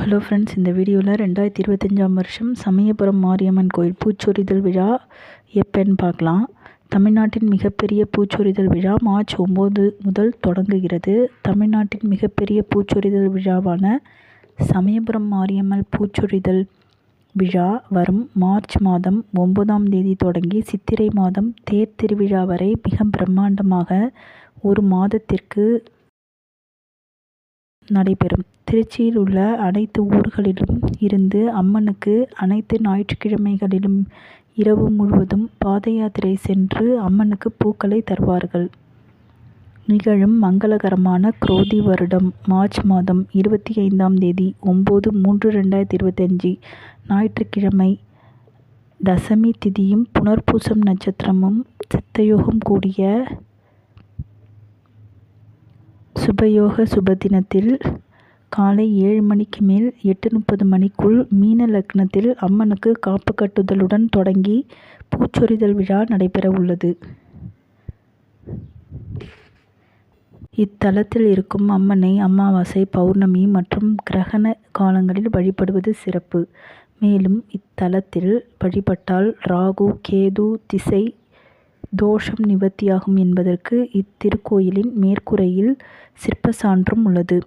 Hello friends இந்த வீடியோவில் ரெண்டாயிரத்தி இருபத்தஞ்சாம் வருஷம் சமயபுரம் மாரியம்மன் கோயில் பூச்சொரிதல் விழா எப்பன்னு பார்க்கலாம். தமிழ்நாட்டின் மிகப்பெரிய பூச்சொரிதல் விழா மார்ச் ஒம்பது முதல் தொடங்குகிறது. தமிழ்நாட்டின் மிகப்பெரிய பூச்சொரிதல் விழாவான சமயபுரம் மாரியம்மன் பூச்சொரிதல் விழா வரும் மார்ச் மாதம் ஒம்பதாம் தேதி தொடங்கி சித்திரை மாதம் தேர் திருவிழா வரை மிக பிரம்மாண்டமாக ஒரு மாதத்திற்கு நடைபெறும். திருச்சியில் உள்ள அனைத்து ஊர்களிலும் இருந்து அம்மனுக்கு அனைத்து ஞாயிற்றுக்கிழமைகளிலும் இரவு முழுவதும் பாத யாத்திரை சென்று அம்மனுக்கு பூக்களை தருவார்கள். நிகழும் மங்களகரமான குரோதி வருடம் மார்ச் மாதம் இருபத்தி ஐந்தாம் தேதி ஒம்பது மூன்று ரெண்டாயிரத்தி இருபத்தஞ்சி. ஞாயிற்றுக்கிழமை தசமி திதியும் புனர்பூசம் நட்சத்திரமும் சித்தயோகம் கூடிய சுபயோக சுபதினத்தில் காலை ஏழு மணிக்கு மேல் எட்டு முப்பது மணிக்குள் மீன லக்னத்தில் அம்மனுக்கு காப்பு கட்டுதலுடன் தொடங்கி பூச்சொரிதல் விழா நடைபெற உள்ளது இத்தலத்தில் இருக்கும் அம்மனை அமாவாசை பௌர்ணமி மற்றும் கிரகண காலங்களில் வழிபடுவது சிறப்பு. மேலும் இத்தலத்தில் வழிபட்டால் ராகு கேது திசை தோஷம் நிவர்த்தியாகும் என்பதற்கு இத்திருக்கோயிலின் மேற்கூரையில் சிற்ப சான்றும் உள்ளது.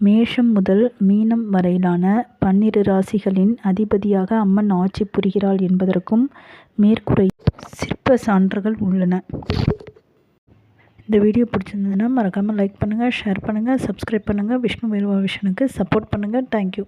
மேஷம் முதல் மீனம் வரையிலான பன்னிரு ராசிகளின் அதிபதியாக அம்மன் ஆட்சி புரிகிறாள் என்பதற்கும் மேற்கூரை சிற்ப சான்றுகள் உள்ளன. இந்த வீடியோ பிடிச்சிருந்ததுன்னா மறக்காமல் லைக் பண்ணுங்கள் ஷேர் பண்ணுங்கள் சப்ஸ்கிரைப் பண்ணுங்கள் விஷ்ணு வேலுவா விஷனுக்கு சப்போர்ட் பண்ணுங்கள் தேங்க்யூ